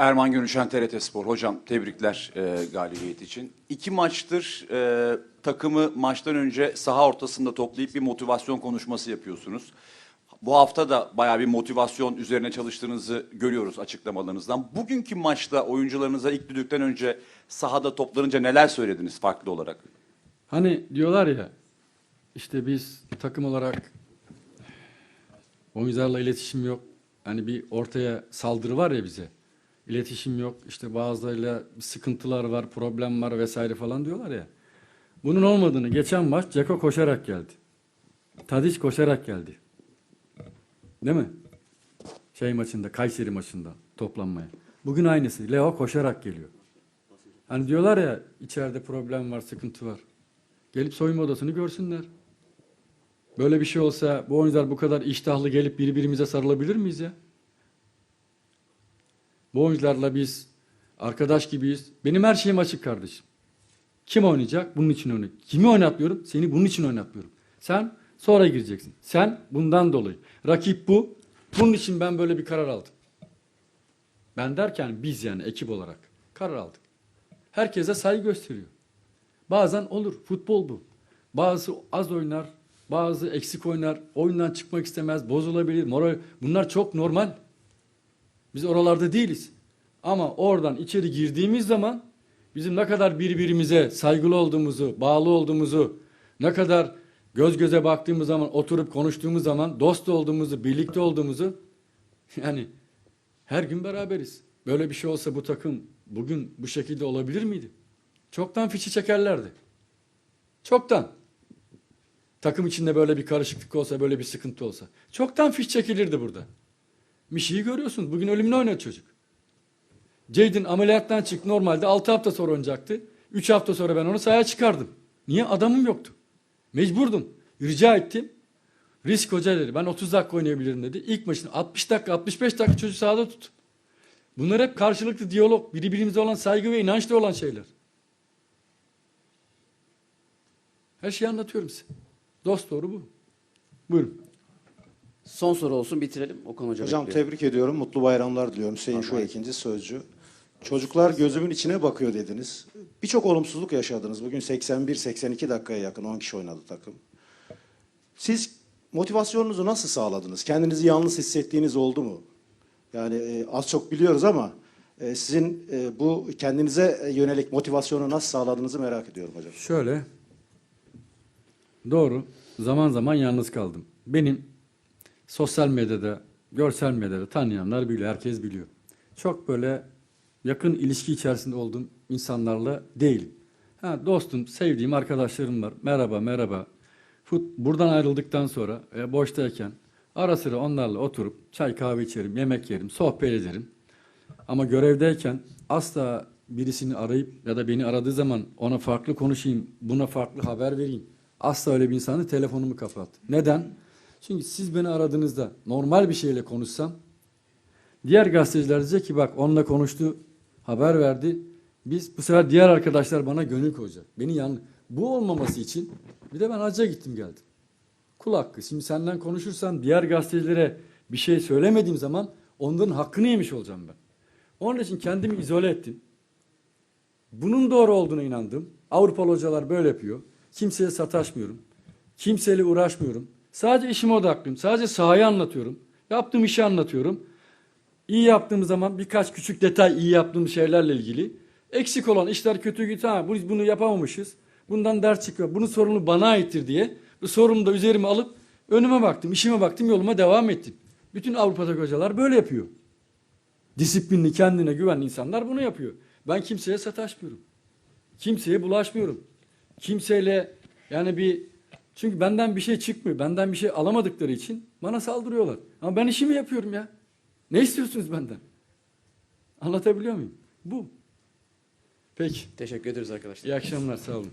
Erman Gönüşen TRT Spor. Hocam tebrikler e, galibiyet için. İki maçtır e, takımı maçtan önce saha ortasında toplayıp bir motivasyon konuşması yapıyorsunuz. Bu hafta da bayağı bir motivasyon üzerine çalıştığınızı görüyoruz açıklamalarınızdan. Bugünkü maçta oyuncularınıza ilk düdükten önce sahada toplanınca neler söylediniz farklı olarak? Hani diyorlar ya işte biz takım olarak oyuncularla iletişim yok. Hani bir ortaya saldırı var ya bize. İletişim yok. işte bazılarıyla sıkıntılar var, problem var vesaire falan diyorlar ya. Bunun olmadığını geçen maç Ceko koşarak geldi. Tadiç koşarak geldi. Değil mi? Şey maçında, Kayseri maçında toplanmaya. Bugün aynısı. Leo koşarak geliyor. Hani diyorlar ya içeride problem var, sıkıntı var. Gelip soyunma odasını görsünler. Böyle bir şey olsa bu oyuncular bu kadar iştahlı gelip birbirimize sarılabilir miyiz ya? Bu oyuncularla biz arkadaş gibiyiz. Benim her şeyim açık kardeşim. Kim oynayacak? Bunun için oynayacak. Kimi oynatmıyorum? Seni bunun için oynatmıyorum. Sen sonra gireceksin. Sen bundan dolayı. Rakip bu. Bunun için ben böyle bir karar aldım. Ben derken biz yani ekip olarak karar aldık. Herkese saygı gösteriyor. Bazen olur. Futbol bu. Bazı az oynar, bazı eksik oynar, oyundan çıkmak istemez, bozulabilir, moral. Bunlar çok normal. Biz oralarda değiliz. Ama oradan içeri girdiğimiz zaman bizim ne kadar birbirimize saygılı olduğumuzu, bağlı olduğumuzu, ne kadar göz göze baktığımız zaman, oturup konuştuğumuz zaman, dost olduğumuzu, birlikte olduğumuzu yani her gün beraberiz. Böyle bir şey olsa bu takım bugün bu şekilde olabilir miydi? Çoktan fişi çekerlerdi. Çoktan. Takım içinde böyle bir karışıklık olsa, böyle bir sıkıntı olsa. Çoktan fiş çekilirdi burada. Mişi'yi görüyorsun. Bugün ölümüne oynadı çocuk. Ceydin ameliyattan çıktı. Normalde 6 hafta sonra oynayacaktı. 3 hafta sonra ben onu sahaya çıkardım. Niye? Adamım yoktu. Mecburdum. Rica ettim. Risk hoca dedi. Ben 30 dakika oynayabilirim dedi. İlk maçını 60 dakika, 65 dakika çocuğu sahada tut. Bunlar hep karşılıklı diyalog, birbirimize olan saygı ve inançla olan şeyler. Her şeyi anlatıyorum size. Dost doğru bu. Buyurun. Son soru olsun bitirelim. Okan Hoca Hocam bekliyor. tebrik ediyorum. Mutlu bayramlar diliyorum. Hüseyin şu ikinci sözcü. Çocuklar gözümün içine bakıyor dediniz. Birçok olumsuzluk yaşadınız. Bugün 81-82 dakikaya yakın 10 kişi oynadı takım. Siz motivasyonunuzu nasıl sağladınız? Kendinizi yalnız hissettiğiniz oldu mu? Yani e, az çok biliyoruz ama e, sizin e, bu kendinize yönelik motivasyonu nasıl sağladığınızı merak ediyorum hocam. Şöyle. Doğru. Zaman zaman yalnız kaldım. Benim sosyal medyada, görsel medyada tanıyanlar biliyor. Herkes biliyor. Çok böyle yakın ilişki içerisinde olduğum insanlarla değilim. Ha, dostum, sevdiğim arkadaşlarım var. Merhaba, merhaba. Fut, buradan ayrıldıktan sonra e, boştayken ara sıra onlarla oturup çay kahve içerim, yemek yerim, sohbet ederim. Ama görevdeyken asla birisini arayıp ya da beni aradığı zaman ona farklı konuşayım, buna farklı haber vereyim. Asla öyle bir insanı telefonumu kapat. Neden? Çünkü siz beni aradığınızda normal bir şeyle konuşsam diğer gazeteciler diyecek ki bak onunla konuştu, haber verdi. Biz bu sefer diğer arkadaşlar bana gönül koyacak. Beni yan bu olmaması için bir de ben hacca gittim geldim. Kul hakkı. Şimdi senden konuşursam diğer gazetecilere bir şey söylemediğim zaman onların hakkını yemiş olacağım ben. Onun için kendimi izole ettim. Bunun doğru olduğuna inandım. Avrupalı hocalar böyle yapıyor. Kimseye sataşmıyorum. Kimseyle uğraşmıyorum. Sadece işime odaklıyım. Sadece sahayı anlatıyorum. Yaptığım işi anlatıyorum. İyi yaptığım zaman birkaç küçük detay iyi yaptığım şeylerle ilgili. Eksik olan işler kötü gitti. Ha, bunu yapamamışız. Bundan ders çıkıyor. Bunun sorunu bana aittir diye. Bu sorunu da üzerime alıp önüme baktım, işime baktım, yoluma devam ettim. Bütün Avrupa'daki hocalar böyle yapıyor. Disiplinli, kendine güvenli insanlar bunu yapıyor. Ben kimseye sataşmıyorum. Kimseye bulaşmıyorum. Kimseyle yani bir çünkü benden bir şey çıkmıyor. Benden bir şey alamadıkları için bana saldırıyorlar. Ama ben işimi yapıyorum ya. Ne istiyorsunuz benden? Anlatabiliyor muyum? Bu. Peki. Teşekkür ederiz arkadaşlar. İyi akşamlar. Sağ olun.